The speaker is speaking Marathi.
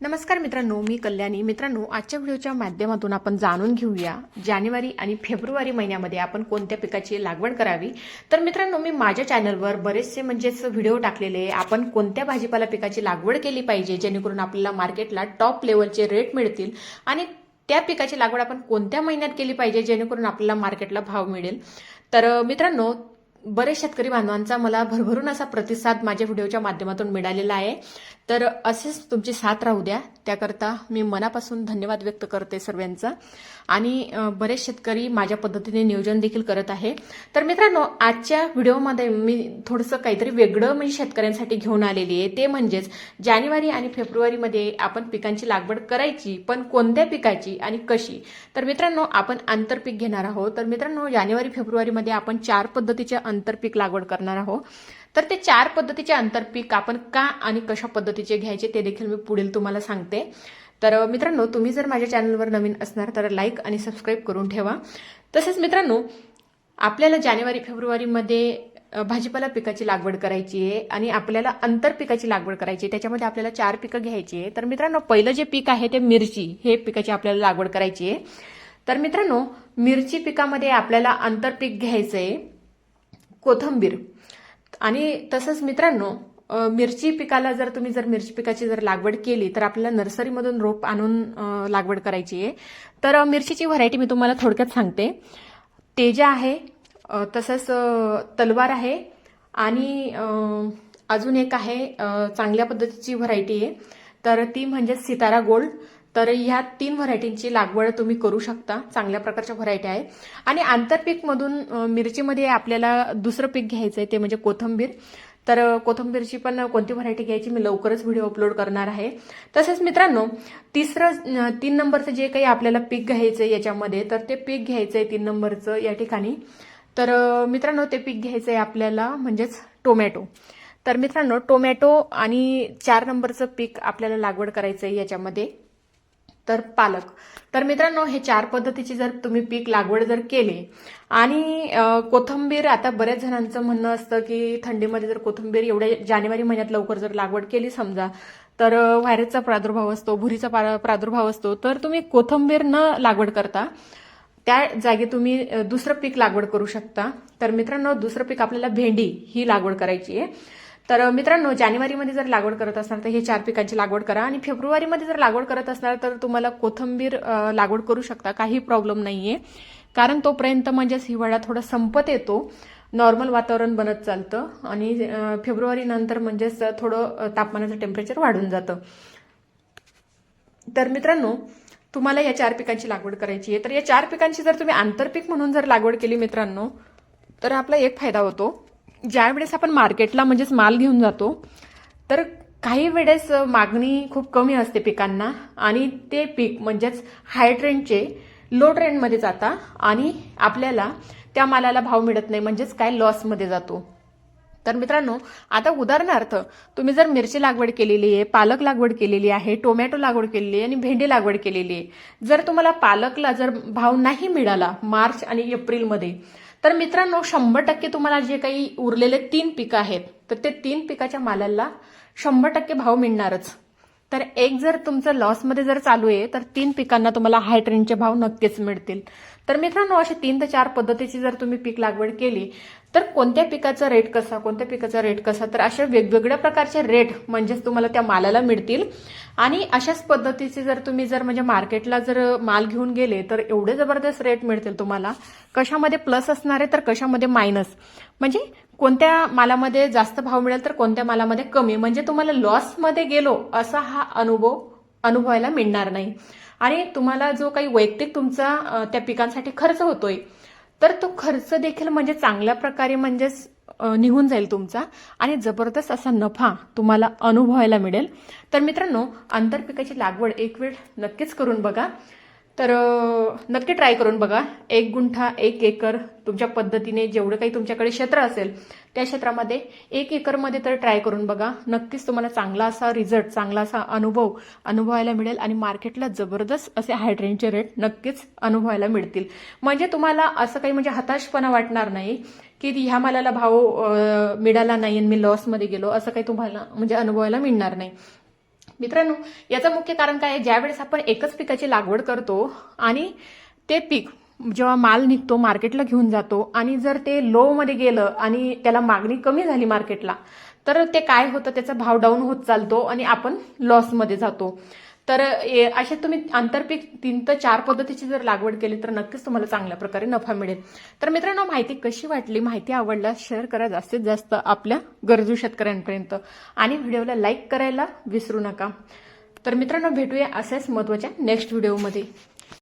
नमस्कार मित्रांनो मी कल्याणी. मित्रांनो आजच्या व्हिडिओच्या माध्यमातून आपण जाणून घेऊया जानेवारी आणि फेब्रुवारी महिन्यामध्ये आपण कोणत्या पिकाची लागवड करावी? तर मित्रांनो मी माझ्या चॅनलवर बरेचसे म्हणजेच व्हिडिओ टाकलेले आहे. आपण कोणत्या भाजीपाला पिकाची लागवड केली पाहिजे जेणेकरून आपल्याला मार्केटला टॉप लेवलचे रेट मिळतील आणि त्या पिकाची लागवड आपण कोणत्या महिन्यात केली पाहिजे जेणेकरून आपल्याला मार्केटला भाव मिळेल? तर मित्रांनो बरेच शेतकरी बांधवांचा मला भरभरून असा प्रतिसाद माझ्या व्हिडिओच्या माध्यमातून मिळालेला आहे. तर असेच तुमची साथ राहू द्या. त्याकरता मी मनापासून धन्यवाद व्यक्त करते सर्वांचा. आणि बरेच शेतकरी माझ्या पद्धतीने नियोजन देखील करत आहे. तर मित्रांनो आजच्या व्हिडिओमध्ये मी थोडंसं काहीतरी वेगळं म्हणजे शेतकऱ्यांसाठी घेऊन आलेली आहे. ते म्हणजेच जानेवारी आणि फेब्रुवारीमध्ये आपण पिकांची लागवड करायची पण कोणत्या पिकाची आणि कशी? तर मित्रांनो आपण आंतरपीक घेणार आहोत. तर मित्रांनो जानेवारी फेब्रुवारीमध्ये आपण चार पद्धतीचे आंतरपीक लागवड करणार आहोत. तर ते चार पद्धतीचे आंतरपीक आपण का आणि कशा पद्धतीचे घ्यायचे ते देखील मी पुढील तुम्हाला सांगते. तर मित्रांनो तुम्ही जर माझ्या चॅनलवर नवीन असणार तर लाईक आणि सबस्क्राईब करून ठेवा. तसेच मित्रांनो आपल्याला जानेवारी फेब्रुवारीमध्ये भाजीपाला पिकाची लागवड करायची आहे आणि आपल्याला आंतरपिकाची लागवड करायची आहे त्याच्यामध्ये आपल्याला चार पिकं घ्यायची आहे. तर मित्रांनो पहिलं जे पीक आहे ते मिरची हे पिकाची आपल्याला लागवड करायची आहे. तर मित्रांनो मिरची पिकामध्ये आपल्याला आंतरपीक घ्यायचं आहे कोथंबीर. आणि तसंच मित्रांनो मिरची पिकाला जर तुम्ही जर मिरची पिकाची जर लागवड केली तर आपल्याला नर्सरीमधून रोप आणून लागवड करायची आहे. तर मिरचीची व्हरायटी मी तुम्हाला थोडक्यात सांगते. तेजा आहे तसंच तलवार आहे आणि अजून एक आहे चांगल्या पद्धतीची व्हरायटी आहे. तर ती म्हणजे सितारा गोल्ड. तर ह्या तीन व्हरायटींची लागवड तुम्ही करू शकता. चांगल्या प्रकारच्या व्हरायटी आहे आणि आंतरपीकमधून मिरचीमध्ये आपल्याला दुसरं पीक घ्यायचं आहे ते म्हणजे कोथंबीर. तर कोथंबीरची कोथिंबीरची पण कोणती व्हरायटी घ्यायची मी लवकरच व्हिडिओ अपलोड करणार आहे. तसेच मित्रांनो तिसरं तीन नंबरचं जे काही आपल्याला पीक घ्यायचं आहे याच्यामध्ये तर ते पीक घ्यायचं आहे तीन नंबरचं या ठिकाणी. तर मित्रांनो ते पीक घ्यायचं आहे आपल्याला म्हणजेच टोमॅटो. तर मित्रांनो टोमॅटो आणि चार नंबरचं पीक आपल्याला लागवड करायचं आहे याच्यामध्ये. तर पालक. तर मित्रांनो हे चार पद्धतीची जर तुम्ही पीक लागवड जर केली आणि कोथंबीर कोथिंबीर आता बऱ्याच जणांचं म्हणणं असतं की थंडीमध्ये जर कोथिंबीर एवढ्या जानेवारी महिन्यात लवकर जर लागवड केली समजा तर व्हायरसचा प्रादुर्भाव असतो भुरीचा पा- प्रादुर्भाव असतो तर तुम्ही कोथिंबीर न लागवड करता त्या जागी तुम्ही दुसरं पीक लागवड करू शकता. तर मित्रांनो दुसरं पीक आपल्याला भेंडी ही लागवड करायची आहे. तर मित्रांनो जानेवारीमध्ये जर लागवड करत असणार तर हे चार पिकांची लागवड करा. आणि फेब्रुवारीमध्ये जर लागवड करत असणार तर तुम्हाला कोथंबीर लागवड करू शकता. काही प्रॉब्लेम नाहीये. कारण तोपर्यंत म्हणजेच हिवाळा थोडा संपत येतो. नॉर्मल वातावरण बनत चालतं. आणि फेब्रुवारी नंतर म्हणजेच थोडं तापमानाचं टेम्परेचर वाढून जातं. तर मित्रांनो तुम्हाला या चार पिकांची लागवड करायची आहे. तर या चार पिकांची जर तुम्ही आंतरपीक म्हणून जर लागवड केली मित्रांनो तर आपला एक फायदा होतो. ज्या वेळेस आपण मार्केटला म्हणजेच माल घेऊन जातो तर काही वेळेस मागणी खूप कमी असते पिकांना आणि ते पीक म्हणजेच हाय ट्रेंडचे लो ट्रेंडमध्ये जाता आणि आपल्याला त्या मालाला भाव मिळत नाही म्हणजेच काय लॉसमध्ये जातो. तर मित्रांनो आता उदाहरणार्थ तुम्ही जर मिरची लागवड केलेली आहे पालक लागवड केलेली आहे टोमॅटो लागवड केलेली आहे आणि भेंडी लागवड केलेली आहे. जर तुम्हाला पालकला जर भाव नाही मिळाला मार्च आणि एप्रिलमध्ये तर मित्रांनो शंभर टक्के तुम्हाला जे काही उरलेले तीन पिकं आहेत तर ते तीन पिकाच्या मालाला शंभर टक्के भाव मिळणारच. तर एक जर तुमचं लॉसमध्ये जर चालू आहे तर तीन पिकांना तुम्हाला हाय ट्रेंडचे भाव नक्कीच मिळतील. तर मित्रांनो अशी तीन ते चार पद्धतीची जर तुम्ही पीक लागवड केली तर कोणत्या पिकाचा रेट कसा कोणत्या पिकाचा रेट कसा? तर अशा वेगवेगळ्या प्रकारचे रेट म्हणजेच तुम्हाला त्या मालाला मिळतील. आणि अशाच पद्धतीचे जर तुम्ही जर म्हणजे मार्केटला जर माल घेऊन गेले तर एवढे जबरदस्त रेट मिळतील तुम्हाला. कशामध्ये प्लस असणार आहे तर कशामध्ये मायनस म्हणजे कोणत्या मालामध्ये जास्त भाव मिळेल तर कोणत्या मालामध्ये कमी? म्हणजे तुम्हाला लॉसमध्ये गेलो असा हा अनुभव अनुभवायला मिळणार नाही. आणि तुम्हाला जो काही वैयक्तिक तुमचा त्या पिकांसाठी खर्च होतोय तर तो खर्च देखील म्हणजे चांगल्या प्रकारे म्हणजेच निघून जाईल तुमचा आणि जबरदस्त असा नफा तुम्हाला अनुभवायला मिळेल. तर मित्रांनो आंतरपिकाची लागवड एक वेळ नक्कीच करून बघा. तर नक्की ट्राय करून बघा. एक गुंठा एक एकर तुमच्या पद्धतीने जेवढं काही तुमच्याकडे क्षेत्र असेल त्या क्षेत्रामध्ये एक एकरमध्ये तर ट्राय करून बघा. नक्कीच तुम्हाला चांगला असा रिझल्ट चांगला असा अनुभव अनुभवायला मिळेल आणि मार्केटला जबरदस्त असे हायड्रेनचे रेट नक्कीच अनुभवायला मिळतील. म्हणजे तुम्हाला असं काही म्हणजे हताशपणा वाटणार नाही की ह्या मालाला भाव मिळाला नाही आणि मी लॉसमध्ये गेलो असं काही तुम्हाला म्हणजे अनुभवायला मिळणार नाही. मित्रांनो याचं मुख्य कारण काय आहे? ज्यावेळेस आपण एकच पिकाची लागवड करतो आणि ते पीक जेव्हा माल निघतो मार्केटला घेऊन जातो आणि जर ते लोमध्ये गेलं आणि त्याला मागणी कमी झाली मार्केटला तर ते काय होतं? त्याचा भाव डाऊन होत चालतो आणि आपण लॉसमध्ये जातो. तर ए- असे तुम्ही आंतरपीक तीन ते चार पद्धतीची जर लागवड केली तर नक्कीच तुम्हाला चांगल्या प्रकारे नफा मिळेल. तर मित्रांनो माहिती कशी वाटली? माहिती आवडल्यास शेअर करा जास्तीत जास्त आपल्या गरजू शेतकऱ्यांपर्यंत. आणि व्हिडिओला लाईक करायला विसरू नका. तर मित्रांनो भेटूया असेच महत्त्वाच्या नेक्स्ट व्हिडिओमध्ये